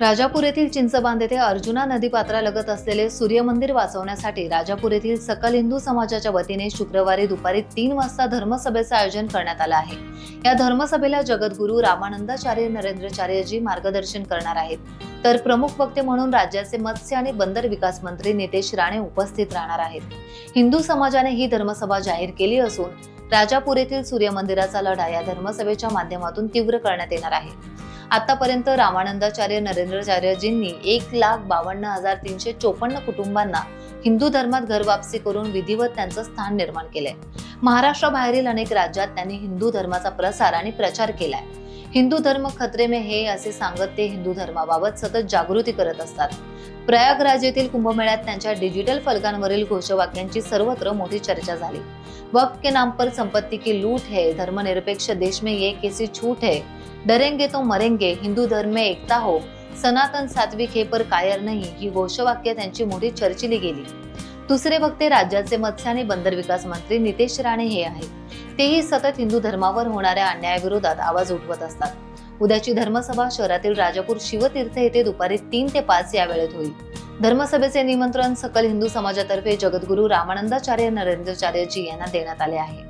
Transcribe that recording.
राजापूर येथील चिंचबांध येथे अर्जुना नदीपात्रालगत असलेले सूर्यमंदिर वाचवण्यासाठी राजापूर येथील सकल हिंदू समाजाच्या वतीने शुक्रवारी दुपारी तीन वाजता धर्मसभेचं आयोजन करण्यात आलं आहे. या धर्मसभेला जगद्गुरू रामानंदाचार्य नरेंद्रचार्यजी मार्गदर्शन करणार आहेत. तर प्रमुख वक्ते म्हणून राज्याचे मत्स्य आणि बंदर विकास मंत्री नितेश राणे उपस्थित राहणार आहेत. हिंदू समाजाने ही धर्मसभा जाहीर केली असून राजापूर येथील सूर्यमंदिराचा लढा या धर्मसभेच्या माध्यमातून तीव्र करण्यात येणार आहे. आतापर्यंत रामानंदाचार्य नरेंद्रचार्यजींनी एक लाख बावन्न हजार तीनशे चोपन्न कुटुंबांना हिंदू धर्मात घरवापसी करून विधिवत त्यांचं स्थान निर्माण केलंय. महाराष्ट्राबाहेरील अनेक राज्यात त्यांनी हिंदू धर्माचा प्रसार आणि प्रचार केलाय. हिंदू धर्म खतरे में हे असे सांगत ते हिंदू धर्माबाबत सतत जागृती करत असतात. प्रयागराज येथील कुंभमेळ्यात त्यांच्या डिजिटल फलकांवरील घोषवाक्यांची सर्वत्र मोठी चर्चा झाली. वक्त के नाम पर संपत्ति की लूट है धर्मनिरपेक्ष देश में ये कैसी छूट है? डरेंगे तो मरेंगे हिंदू धर्म में एकता हो. सनातन सात्विक हे पर कायर नाही ही घोषवाक्य त्यांची मोठी चर्चिली गेली. दुसरे वक्ते राज्याचे मत्स्य आणि बंदर विकास मंत्री नितेश राणे हे आहेत. तेही सतत हिंदू धर्मावर होणाऱ्या अन्यायाविरोधात आवाज उठवत असतात. उद्याची धर्मसभा शहरातील राजापूर शिवतीर्थ येथे दुपारी तीन ते पाच या वेळेत होईल. धर्मसभेचे निमंत्रण सकल हिंदू समाजातर्फे जगद्गुरू रामानंदाचार्य नरेंद्रचार्यजी यांना देण्यात आले आहे.